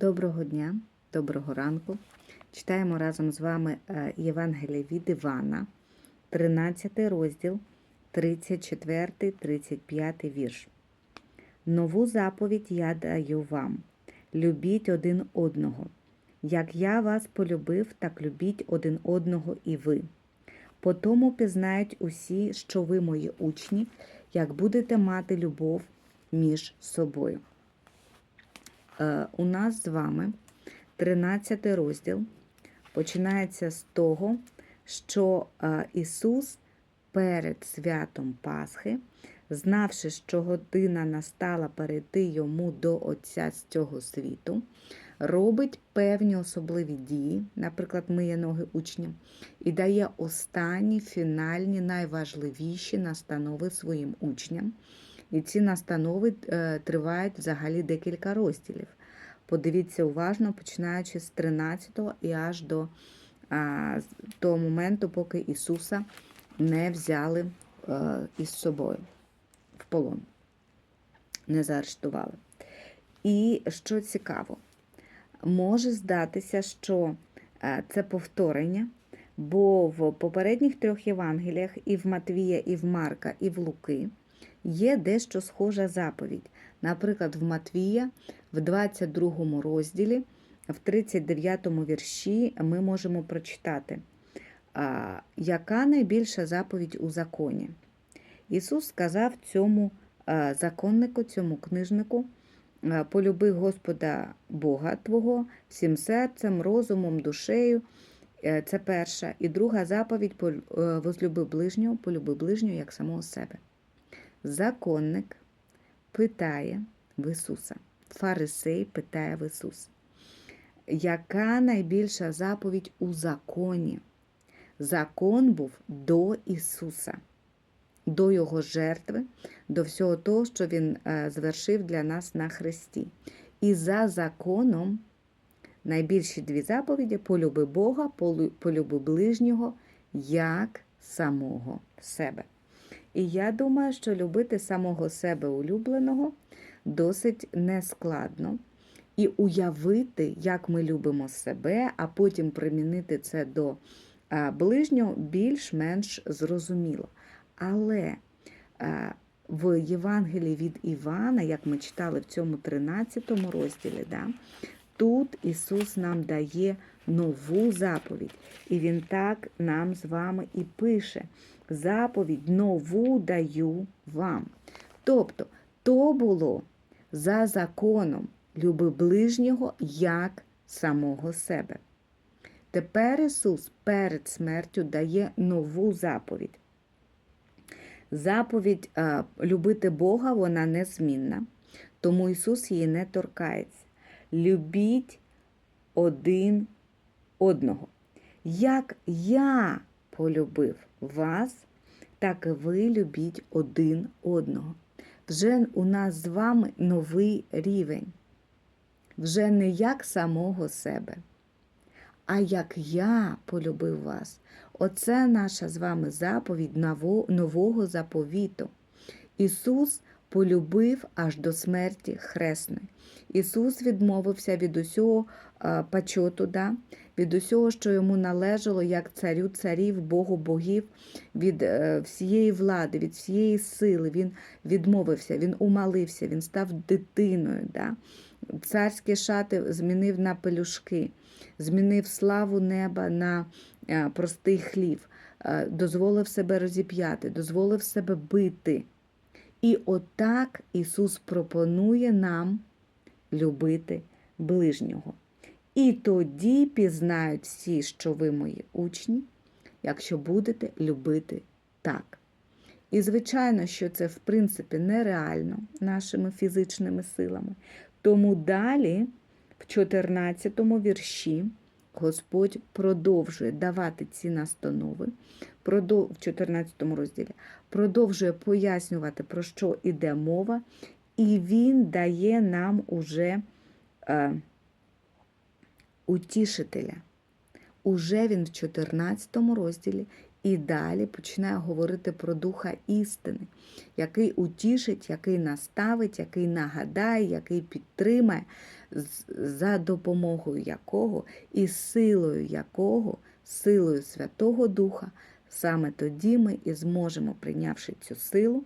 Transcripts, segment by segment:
Доброго дня, доброго ранку. Читаємо разом з вами е, Євангеліє від Івана, 13 розділ, 34-35 вірш. Нову заповідь я даю вам. Любіть один одного. Як я вас полюбив, так любіть один одного і ви. По тому пізнають усі, що ви мої учні, як будете мати любов між собою. Е, у нас з вами 13 розділ починається з того, що е, Ісус перед святом Пасхи, знавши, що година настала перейти йому до Отця з цього світу, робить певні особливі дії, наприклад, миє ноги учням, і дає останні фінальні, найважливіші настанови своїм учням. І ці настанови е, тривають взагалі декілька розділів. Подивіться уважно, починаючи з 13 і аж до а, того моменту, поки Ісуса не взяли е, із собою в полон, не заарештували. І що цікаво, може здатися, що е, це повторення, бо в попередніх трьох Євангеліях і в Матвія, і в Марка, і в Луки є дещо схожа заповідь. Наприклад, в Матвія, в 22 розділі, в 39 вірші ми можемо прочитати, яка найбільша заповідь у законі. Ісус сказав цьому законнику, цьому книжнику, полюби Господа Бога Твого всім серцем, розумом, душею. Е, Це перша. І друга заповідь е, возлюби ближнього, полюби ближнього як самого себе. Законник питає в Ісуса. Фарисей питає в Ісуса. Яка найбільша заповідь у законі? Закон був до Ісуса, до Його жертви, до всього того, що Він е, звершив для нас на Христі. І за законом найбільші дві заповіді полюби Бога, полюби ближнього як самого себе. І я думаю, що любити самого себе улюбленого досить нескладно. І уявити, як ми любимо себе, а потім примінити це до ближнього, більш-менш зрозуміло. Але в Євангелії від Івана, як ми читали в цьому 13 розділі, да, тут Ісус нам дає нову заповідь. І Він так нам з вами і пише: заповідь нову даю вам. Тобто, то було за законом люби ближнього як самого себе. Тепер Ісус перед смертю дає нову заповідь. Заповідь е, любити Бога, вона незмінна, тому Ісус її не торкається. Любіть один одного. Як я полюбив вас, так і ви любіть один одного. Вже у нас з вами новий рівень. Вже не як самого себе, а як я полюбив вас. Оце наша з вами заповідь нового заповіту. Ісус полюбив аж до смерті хресної. Ісус відмовився від усього е, пачоту, да? від усього, що йому належало, як царю царів, Богу богів, від е, всієї влади, від всієї сили. Він відмовився, він умалився, він став дитиною. Да? Царські шати змінив на пелюшки, змінив славу неба на е, простий хлів, дозволив себе розіп'яти, дозволив себе бити. І отак Ісус пропонує нам любити ближнього. І тоді пізнають всі, що ви мої учні, якщо будете любити так. І, звичайно, що це, в принципі, нереально нашими фізичними силами. Тому далі, в 14 вірші, Господь продовжує давати ці настанови, в 14 розділі, продовжує пояснювати, про що йде мова, і Він дає нам уже е, утішителя. Уже він в 14 розділі і далі починає говорити про Духа істини, який утішить, який наставить, який нагадає, який підтримає. За допомогою якого і силою якого, силою Святого Духа, саме тоді ми і зможемо, прийнявши цю силу,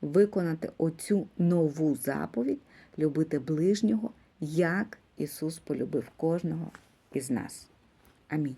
виконати оцю нову заповідь, любити ближнього, як Ісус полюбив кожного із нас. Амінь.